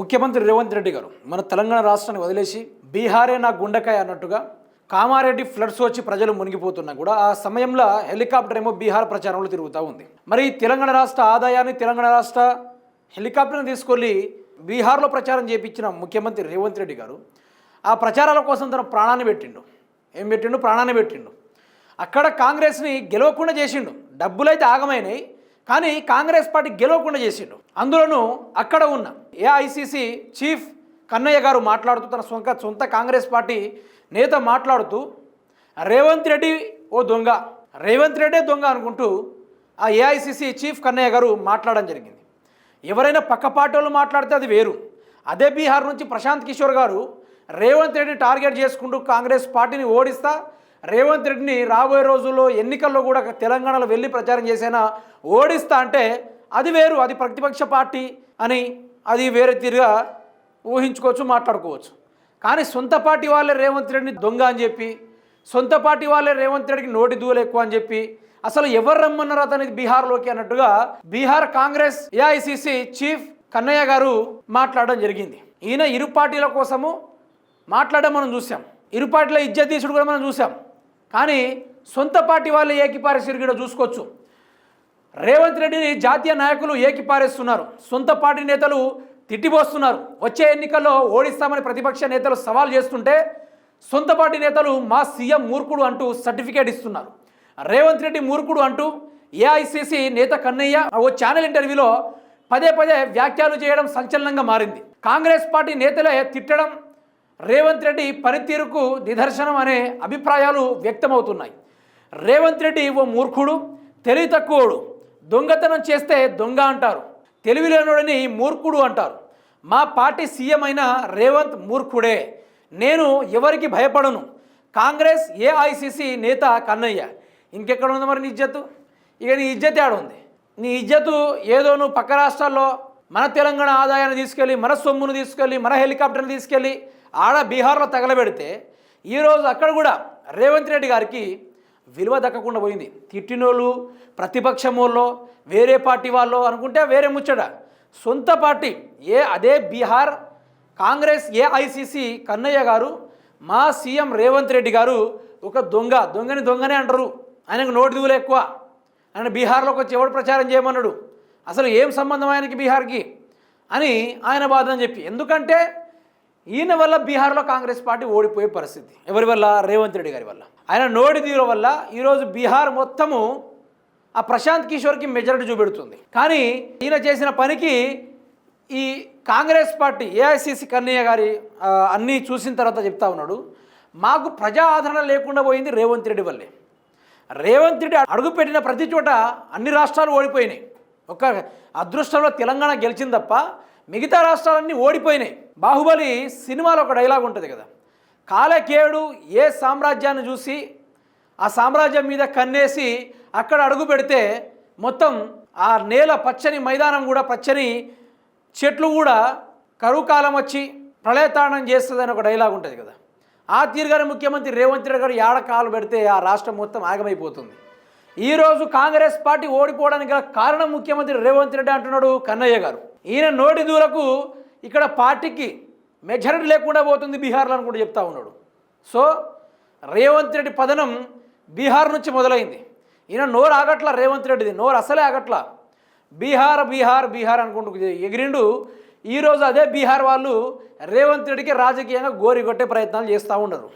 ముఖ్యమంత్రి రేవంత్ రెడ్డి గారు మన తెలంగాణ రాష్ట్రాన్ని వదిలేసి బీహారే నా గుండెకాయ అన్నట్టుగా కామారెడ్డి ఫ్లడ్స్ వచ్చి ప్రజలు మునిగిపోతున్నా కూడా ఆ సమయంలో హెలికాప్టర్ ఏమో బీహార్ ప్రచారంలో తిరుగుతూ ఉంది. మరి ఈ తెలంగాణ రాష్ట్ర ఆదాయాన్ని తెలంగాణ రాష్ట్ర హెలికాప్టర్ని తీసుకెళ్ళి బీహార్లో ప్రచారం చేయించిన ముఖ్యమంత్రి రేవంత్ రెడ్డి గారు ఆ ప్రచారాల కోసం తన ప్రాణాన్ని పెట్టిండు. ఏం పెట్టిండు? ప్రాణాన్ని పెట్టిండు. అక్కడ కాంగ్రెస్ని గెలవకుండా చేసిండు. డబ్బులైతే ఆగమైనాయి కానీ కాంగ్రెస్ పార్టీ గెలవకుండా చేసిండు. అందులోనూ అక్కడ ఉన్న ఏఐసిసి చీఫ్ కన్నయ్య గారు మాట్లాడుతూ తన సొంత సొంత కాంగ్రెస్ పార్టీ నేత మాట్లాడుతూ రేవంత్ రెడ్డి ఓ దొంగ రేవంత్ రెడ్డే దొంగ అనుకుంటూ ఆ ఏఐసిసి చీఫ్ కన్నయ్య గారు మాట్లాడడం జరిగింది. ఎవరైనా పక్క పార్టీ వాళ్ళు మాట్లాడితే అది వేరు. అదే బీహార్ నుంచి ప్రశాంత్ కిషోర్ గారు రేవంత్ రెడ్డిని టార్గెట్ చేసుకుంటూ కాంగ్రెస్ పార్టీని ఓడిస్తా రేవంత్ రెడ్డిని రాబోయే రోజుల్లో ఎన్నికల్లో కూడా తెలంగాణలో వెళ్ళి ప్రచారం చేసేనా ఓడిస్తా అంటే అది వేరు అది ప్రతిపక్ష పార్టీ అని అది వేరే తీరుగా ఊహించుకోవచ్చు మాట్లాడుకోవచ్చు. కానీ సొంత పార్టీ వాళ్ళే రేవంత్ రెడ్డిని దొంగ అని చెప్పి సొంత పార్టీ వాళ్ళే రేవంత్ రెడ్డికి నోటి దూలు ఎక్కువ అని చెప్పి అసలు ఎవరు రమ్మన్నారు అతనికి బీహార్లోకి అన్నట్టుగా బీహార్ కాంగ్రెస్ ఏఐసిసి చీఫ్ కన్నయ్య గారు మాట్లాడడం జరిగింది. ఈయన ఇరు పార్టీల కోసము మాట్లాడడం మనం చూసాం ఇరు పార్టీల ఇజ్జతీసుడు కూడా మనం చూసాం కానీ సొంత పార్టీ వాళ్ళు ఏకిపారి కూడా చూసుకోవచ్చు. రేవంత్ రెడ్డిని జాతీయ నాయకులు ఏకిపారేస్తున్నారు. సొంత పార్టీ నేతలు తిట్టిపోస్తున్నారు. వచ్చే ఎన్నికల్లో ఓడిస్తామని ప్రతిపక్ష నేతలు సవాల్ చేస్తుంటే సొంత పార్టీ నేతలు మా సీఎం మూర్ఖుడు అంటూ సర్టిఫికేట్ ఇస్తున్నారు. రేవంత్ రెడ్డి మూర్ఖుడు అంటూ ఏఐసిసి నేత కన్నయ్య ఓ ఛానల్ ఇంటర్వ్యూలో పదే పదే వ్యాఖ్యలు చేయడం సంచలనంగా మారింది. కాంగ్రెస్ పార్టీ నేతలే తిట్టడం రేవంత్ రెడ్డి పనితీరుకు నిదర్శనం అనే అభిప్రాయాలు వ్యక్తమవుతున్నాయి. రేవంత్ రెడ్డి ఓ మూర్ఖుడు తెలివి తక్కువడు. దొంగతనం చేస్తే దొంగ అంటారు. తెలివిలేనుడని మూర్ఖుడు అంటారు. మా పార్టీ సీఎం అయిన రేవంత్ మూర్ఖుడే. నేను ఎవరికి భయపడను. కాంగ్రెస్ ఏఐసిసి నేత కన్నయ్య. ఇంకెక్కడ ఉంది మరి నీ ఇజ్జత్తు? ఇక నీ ఇజ్జత్ ఉంది నీ ఇజ్జతు ఏదో నువ్వు పక్క రాష్ట్రాల్లో మన తెలంగాణ ఆదాయాన్ని తీసుకెళ్ళి మన సొమ్మును తీసుకెళ్ళి మన హెలికాప్టర్ని తీసుకెళ్ళి ఆడ బీహార్లో తగలబెడితే ఈరోజు అక్కడ కూడా రేవంత్ రెడ్డి గారికి విలువ దక్కకుండా పోయింది. తిట్టినోళ్ళు ప్రతిపక్షమోళ్ళు వేరే పార్టీ వాళ్ళు అనుకుంటే వేరే ముచ్చట. సొంత పార్టీ ఏ అదే బీహార్ కాంగ్రెస్ ఏఐసిసి కన్నయ్య గారు మా సీఎం రేవంత్ రెడ్డి గారు ఒక దొంగ దొంగని దొంగనే అంటారు. ఆయనకు నోటి దిగులు ఎక్కువ. ఆయన బీహార్లోకి వచ్చి ఎవడు ప్రచారం చేయమన్నాడు? అసలు ఏం సంబంధం ఆయనకి బీహార్కి? అని ఆయన బాధ అని చెప్పి. ఎందుకంటే ఈయన వల్ల బీహార్లో కాంగ్రెస్ పార్టీ ఓడిపోయే పరిస్థితి. ఎవరి వల్ల? రేవంత్ రెడ్డి గారి వల్ల. ఆయన నోడి తీరు వల్ల ఈరోజు బీహార్ మొత్తము ఆ ప్రశాంత్ కిషోర్కి మెజారిటీ చూపెడుతుంది. కానీ ఈయన చేసిన పనికి ఈ కాంగ్రెస్ పార్టీ ఏఐసిసి కన్నయ్య గారి అన్నీ చూసిన తర్వాత చెప్తా ఉన్నాడు మాకు ప్రజా ఆదరణ లేకుండా పోయింది రేవంత్ రెడ్డి వల్లే. రేవంత్ రెడ్డి అడుగుపెట్టిన ప్రతి చోట అన్ని రాష్ట్రాలు ఓడిపోయినాయి. ఒక అదృష్టంలో తెలంగాణ గెలిచింది తప్ప మిగతా రాష్ట్రాలన్నీ ఓడిపోయినాయి. బాహుబలి సినిమాలో ఒక డైలాగ్ ఉంటుంది కదా. కాలకేయుడు ఏ సామ్రాజ్యాన్ని చూసి ఆ సామ్రాజ్యం మీద కన్నేసి అక్కడ అడుగు పెడితే మొత్తం ఆ నేల పచ్చని మైదానం కూడా పచ్చని చెట్లు కూడా కరువు కాలం వచ్చి ప్రళయతాండం చేస్తుందని ఒక డైలాగ్ ఉంటుంది కదా. ఆ తీరుగానే ముఖ్యమంత్రి రేవంత్ రెడ్డి గారు ఏడ కాలు పెడితే ఆ రాష్ట్రం మొత్తం ఆగమైపోతుంది. ఈరోజు కాంగ్రెస్ పార్టీ ఓడిపోవడానికి గల కారణం ముఖ్యమంత్రి రేవంత్ రెడ్డి అంటున్నాడు కన్నయ్య గారు. ఈయన నోటి దూరకు ఇక్కడ పార్టీకి మెజారిటీ లేకుండా పోతుంది బీహార్లో అని కూడా చెప్తా ఉన్నాడు. సో రేవంత్ రెడ్డి పదనం బీహార్ నుంచి మొదలైంది. ఈయన నోరు ఆగట్ల రేవంత్ రెడ్డిది నోరు అసలే ఆగట్ల. బీహార్ బీహార్ బీహార్ అనుకుంటూ ఎగిరిండు. ఈరోజు అదే బీహార్ వాళ్ళు రేవంత్ రెడ్డికి రాజకీయంగా గోరిగొట్టే ప్రయత్నాలు చేస్తూ ఉన్నారు.